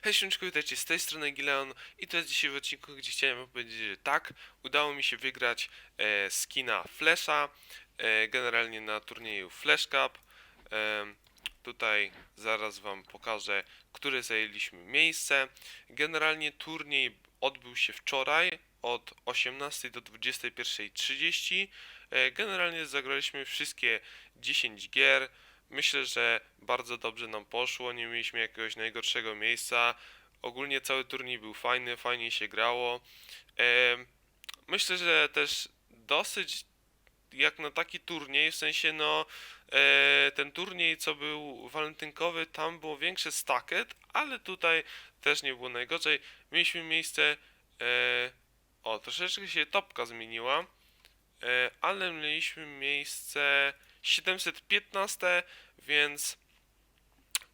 Hej Szymczku, witajcie z tej strony Gileon i to jest dzisiaj w odcinku, gdzie chciałem wam powiedzieć, że tak, udało mi się wygrać e, skina Flasha, e, generalnie na turnieju Flash Cup. E, tutaj zaraz wam pokażę, które zajęliśmy miejsce. Generalnie turniej odbył się wczoraj od 18 do 21.30. E, generalnie zagraliśmy wszystkie 10 gier. Myślę, że bardzo dobrze nam poszło, nie mieliśmy jakiegoś najgorszego miejsca. Ogólnie cały turniej był fajny, fajnie się grało. Myślę, że też dosyć jak na taki turniej, w sensie no e, ten turniej co był walentynkowy, tam było większe stacket, ale tutaj też nie było najgorzej. Mieliśmy miejsce, e, o troszeczkę się topka zmieniła, e, ale mieliśmy miejsce 715, więc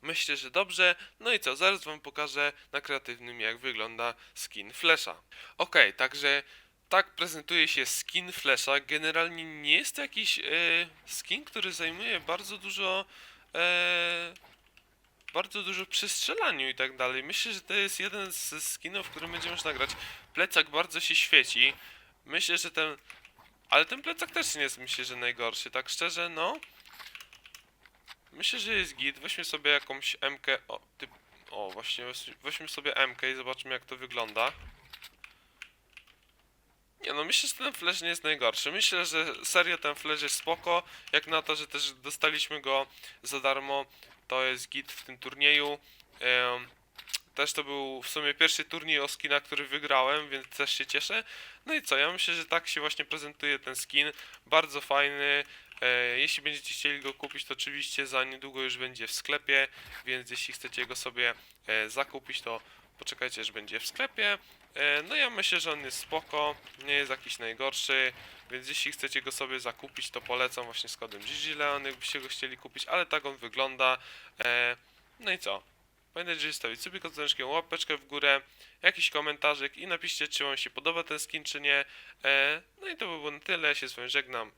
myślę, że dobrze. No i co, zaraz wam pokażę na kreatywnym jak wygląda skin Flasha. Okej, także tak prezentuje się skin Flasha. Generalnie nie jest to jakiś e, skin, który zajmuje bardzo dużo e, bardzo dużo przy i tak dalej. Myślę, że to jest jeden z skinów, w którym będzie można grać. Plecak bardzo się świeci. Myślę, że ten ale ten plecak też nie jest myślę, że najgorszy, tak szczerze, no. Myślę, że jest git. Weźmy sobie jakąś MK. O, typ... o właśnie, weź- weźmy sobie MK i zobaczymy jak to wygląda. Nie no, myślę, że ten flash nie jest najgorszy. Myślę, że serio ten flash jest spoko. Jak na to, że też dostaliśmy go za darmo, to jest git w tym turnieju. Em, też to był w sumie pierwszy turniej o skina, który wygrałem, więc też się cieszę. No i co, ja myślę, że tak się właśnie prezentuje ten skin. Bardzo fajny. E, jeśli będziecie chcieli go kupić, to oczywiście za niedługo już będzie w sklepie, więc jeśli chcecie go sobie e, zakupić, to poczekajcie, aż będzie w sklepie. E, no ja myślę, że on jest spoko, nie jest jakiś najgorszy, więc jeśli chcecie go sobie zakupić, to polecam właśnie z kodem GGLeon, jakbyście go chcieli kupić, ale tak on wygląda. No i co? Pamiętajcie, stawić sobie kodzoneczkiem, łapeczkę w górę, jakiś komentarzyk i napiszcie, czy wam się podoba ten skin, czy nie. E, no i to by było na tyle, się z wami żegnam.